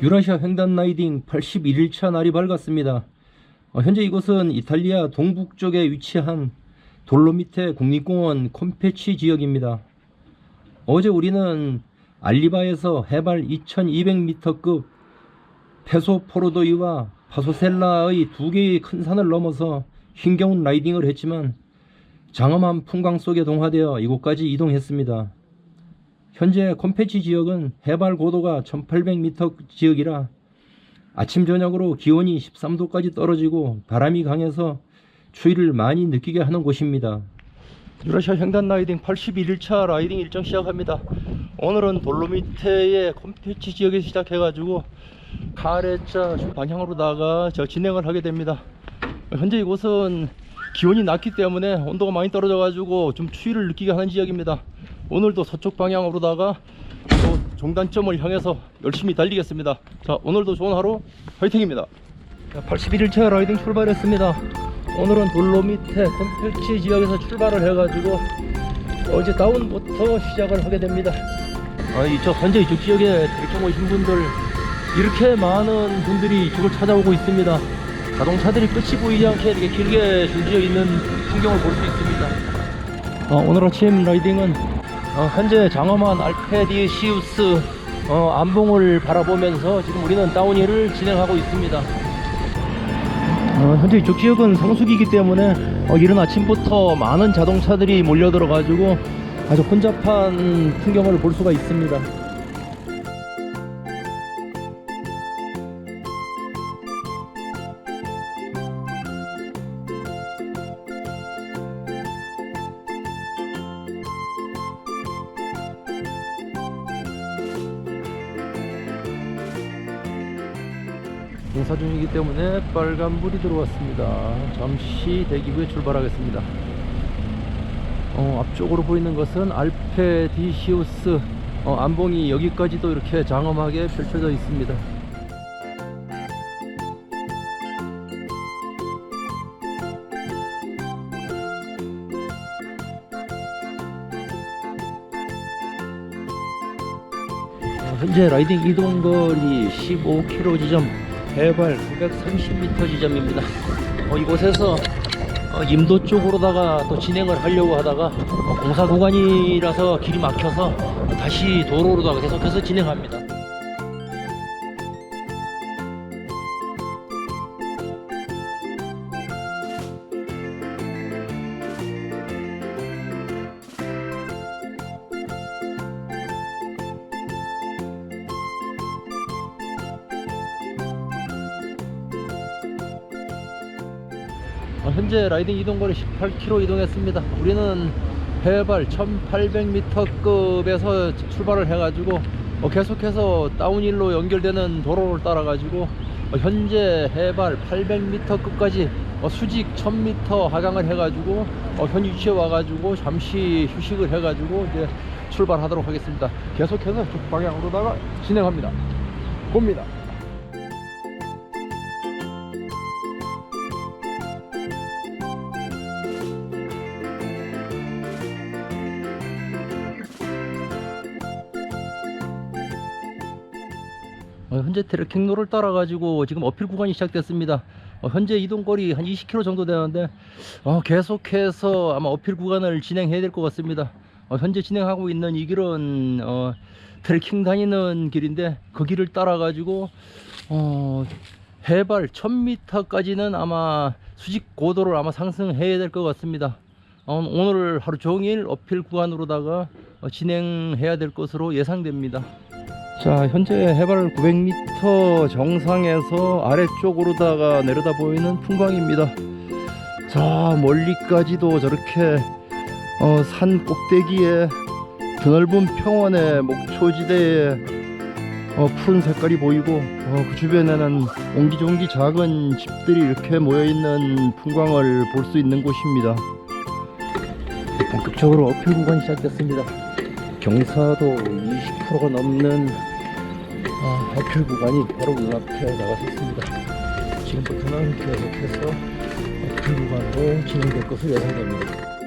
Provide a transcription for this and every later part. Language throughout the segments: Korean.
유라시아 횡단 라이딩 81일차 날이 밝았습니다. 어, 현재 이곳은 이탈리아 동북쪽에 위치한 돌로미테 국립공원 콤페치 지역입니다. 어제 우리는 알리바에서 해발 2200m급 페소포로도이와 파소셀라의 두 개의 큰 산을 넘어서 힘겨운 라이딩을 했지만 장엄한 풍광 속에 동화되어 이곳까지 이동했습니다. 현재 콤페치 지역은 해발 고도가 1800m 지역이라 아침 저녁으로 기온이 13도까지 떨어지고 바람이 강해서 추위를 많이 느끼게 하는 곳입니다. 유라시아 횡단 라이딩 81일차 라이딩 일정 시작합니다. 오늘은 돌로미테의 콤페치 지역에서 시작해가지고 카레차 방향으로다가 저 진행을 하게 됩니다. 현재 이곳은 기온이 낮기 때문에 온도가 많이 떨어져가지고 좀 추위를 느끼게 하는 지역입니다. 오늘도 서쪽 방향으로다가 또 종단점을 향해서 열심히 달리겠습니다. 자, 오늘도 좋은 하루 화이팅입니다. 81일차 라이딩 출발했습니다. 오늘은 돌로미테 콤펠치 지역에서 출발을 해가지고 어제 다운부터 시작을 하게 됩니다. 아, 이쪽 현재 이쪽 지역에 대청 오신 분들 이렇게 많은 분들이 이쪽을 찾아오고 있습니다. 자동차들이 끝이 보이지 않게 이렇게 길게 줄지어 있는 풍경을 볼 수 있습니다. 어, 오늘 아침 라이딩은 어, 현재 장엄한 알페디시우스 어, 안봉을 바라보면서 지금 우리는 다운힐을 진행하고 있습니다. 어, 현재 이쪽 지역은 성수기이기 때문에 어, 이른 아침부터 많은 자동차들이 몰려들어 가지고 아주 혼잡한 풍경을 볼 수가 있습니다. 공사 중이기 때문에 빨간불이 들어왔습니다. 잠시 대기구에 출발하겠습니다. 어, 앞쪽으로 보이는 것은 알페디시우스 어, 안봉이 여기까지도 이렇게 장엄하게 펼쳐져 있습니다. 어, 현재 라이딩 이동거리 15km 지점 해발 930m 지점입니다. 어, 이곳에서 어, 임도 쪽으로다가 또 진행을 하려고 하다가 어, 공사 구간이라서 길이 막혀서 다시 도로로다가 계속해서 진행합니다. 현재 라이딩 이동거리 18km 이동했습니다. 우리는 해발 1800m급에서 출발을 해가지고 어, 계속해서 다운힐로 연결되는 도로를 따라 가지고 어, 현재 해발 800m급까지 어, 수직 1000m 하강을 해가지고 어, 현 위치에 와가지고 잠시 휴식을 해가지고 이제 출발하도록 하겠습니다. 계속해서 쪽 방향으로다가 진행합니다. 봅니다. 어, 현재 트레킹로를 따라 가지고 지금 어필 구간이 시작됐습니다. 어, 현재 이동거리 한 20km 정도 되는데 어, 계속해서 아마 어필 구간을 진행해야 될 것 같습니다. 어, 현재 진행하고 있는 이 길은 어, 트레킹 다니는 길인데 그 길을 따라 가지고 어, 해발 1000m까지는 아마 수직 고도를 아마 상승해야 될 것 같습니다. 어, 오늘 하루 종일 어필 구간으로다가 어, 진행해야 될 것으로 예상됩니다. 자 현재 해발 900m 정상에서 아래쪽으로다가 내려다 보이는 풍광입니다. 자 멀리까지도 저렇게 어, 산 꼭대기에 드넓은 평원의 목초지대에 어, 푸른 색깔이 보이고 어, 그 주변에는 옹기종기 작은 집들이 이렇게 모여있는 풍광을 볼 수 있는 곳입니다. 본격적으로 어필 구간이 시작됐습니다 경사도 20%가 넘는 아, 어필 구간이 바로 눈앞에 나가서 있습니다. 지금부터는 계속해서 어필 구간으로 진행될 것으로 예상됩니다.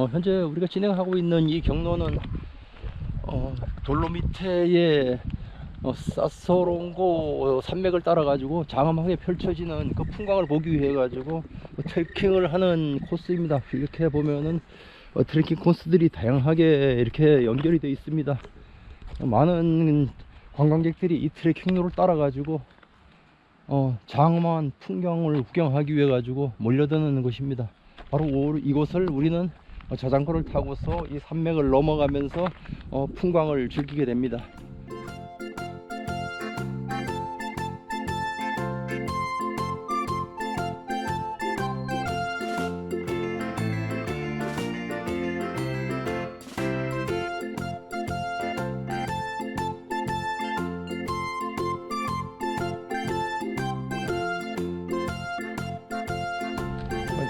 어, 현재 우리가 진행하고 있는 이 경로는 어, 돌로미테의 어, 사소롱고 산맥을 따라 가지고 장엄하게 펼쳐지는 그 풍광을 보기 위해 가지고 어, 트레킹을 하는 코스입니다. 이렇게 보면은 어, 트레킹 코스들이 다양하게 이렇게 연결이 되어 있습니다. 어, 많은 관광객들이 이 트레킹로를 따라 가지고 어, 장엄한 풍경을 구경하기 위해 가지고 몰려드는 곳입니다. 바로 오- 이곳을 우리는 어, 자전거를 타고서 이 산맥을 넘어가면서 어, 풍광을 즐기게 됩니다.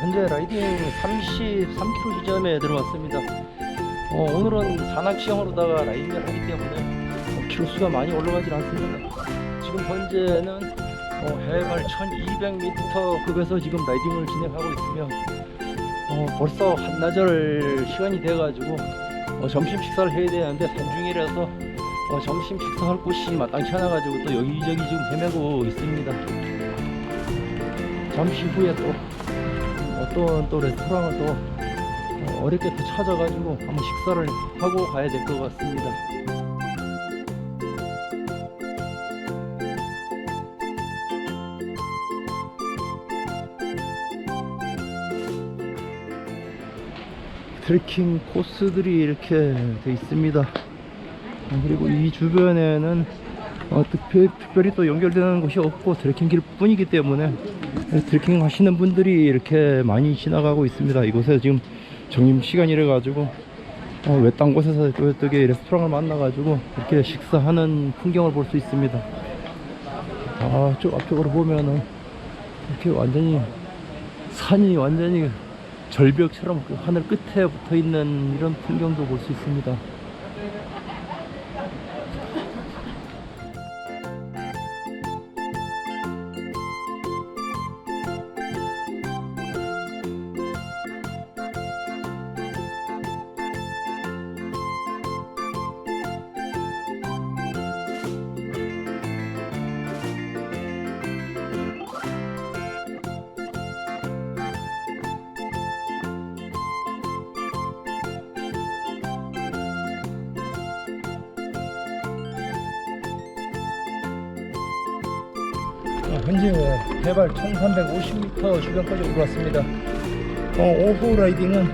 현재 라이딩 33km 지점에 들어왔습니다. 어, 오늘은 산악시험으로다가 라이딩을 하기 때문에 어, 키로수가 많이 올라가질 않습니다. 지금 현재는 어, 해발 1200m 급에서 지금 라이딩을 진행하고 있으며 어, 벌써 한나절 시간이 돼가지고 어, 점심 식사를 해야 되는데 산중이라서 어, 점심 식사할 곳이 마땅치 않아가지고 또 여기저기 지금 헤매고 있습니다. 잠시 후에 또 어떤 또 레스토랑을 또 어, 어렵게 또 찾아가지고 한번 식사를 하고 가야 될 것 같습니다. 트레킹 코스들이 이렇게 돼 있습니다. 어, 그리고 이 주변에는 어, 특별, 특별 히 또 연결되는 곳이 없고 트레킹길 뿐이기 때문에 트레킹 하시는 분들이 이렇게 많이 지나가고 있습니다. 이곳에 지금 점심 시간이라 가지고 어, 외딴 곳에서 또 어떻게 레스토랑을 만나 가지고 이렇게 식사하는 풍경을 볼 수 있습니다. 아, 저 앞쪽으로 보면은 이렇게 완전히 산이 완전히 절벽처럼 그 하늘 끝에 붙어 있는 이런 풍경도 볼 수 있습니다. 현재 해발 1350m 주변까지 올라왔습니다. 어, 오후 라이딩은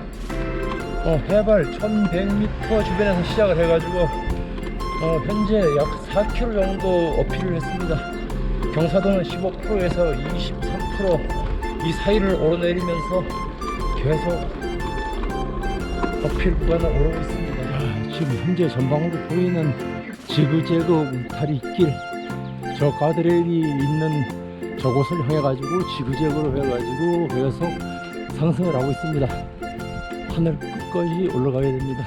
어, 해발 1100m 주변에서 시작을 해가지고 어, 현재 약 4km 정도 어필을 했습니다. 경사도는 15%에서 23%이 사이를 오르내리면서 계속 어필 구간을 오르고 있습니다. 아, 지금 현재 전방으로 보이는 지그재그 울타리 길 저 가드레일이 있는 저곳을 향해 가지고 지그재그로 해 가지고 계속 상승을 하고 있습니다. 하늘 끝까지 올라가야 됩니다.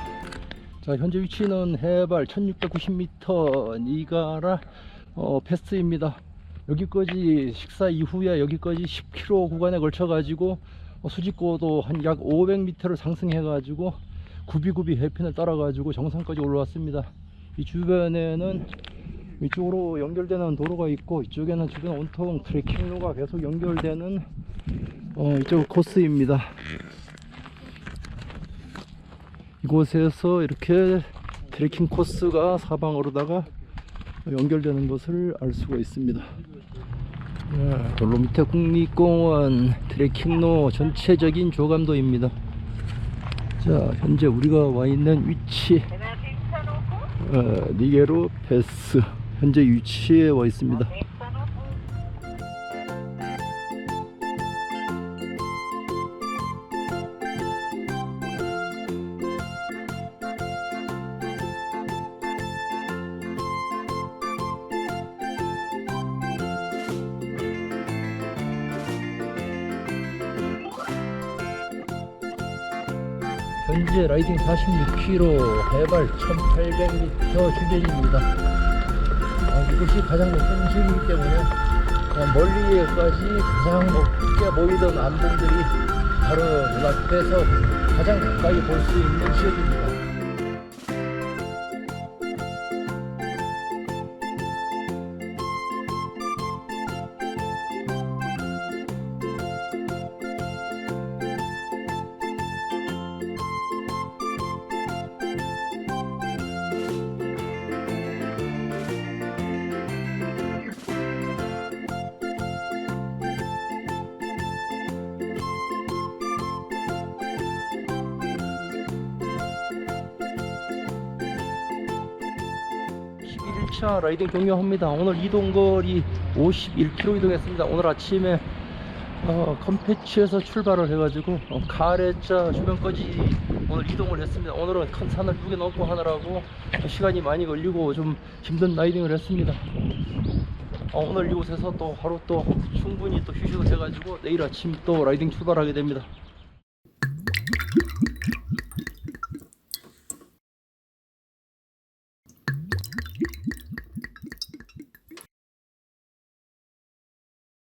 자 현재 위치는 해발 1690m 니가라 어, 패스입니다. 여기까지 식사 이후에 여기까지 10km 구간에 걸쳐 가지고 어, 수직고도 한 약 500m를 상승해 가지고 구비구비 해변을 따라 가지고 정상까지 올라왔습니다. 이 주변에는 이쪽으로 연결되는 도로가 있고 이쪽에는 주변 온통 트레킹로가 계속 연결되는 어, 이쪽 코스입니다. 이곳에서 이렇게 트레킹 코스가 사방으로다가 연결되는 것을 알 수가 있습니다. 야, 돌로미테 국립공원 트레킹로 전체적인 조감도입니다. 자, 현재 우리가 와 있는 위치 어, 니게로 패스 현재 위치에 와 있습니다. 현재 라이딩 46km, 해발 1800m 주변입니다. 아, 이곳이 가장 높은 지역이기 때문에 어, 멀리에까지 가장 높게 보이던 암봉들이 바로 눈앞에서 가장 가까이 볼 수 있는 지역입니다. 일차 라이딩 종료합니다. 오늘 이동거리 51km 이동했습니다. 오늘 아침에 어, 컴패치에서 출발을 해가지고 어, 가레자 주변까지 오늘 이동을 했습니다. 오늘은 큰 산을 두 개 넘고 하느라고 시간이 많이 걸리고 좀 힘든 라이딩을 했습니다. 어, 오늘 이곳에서 또 하루 또 충분히 또 휴식을 해가지고 내일 아침 또 라이딩 출발하게 됩니다.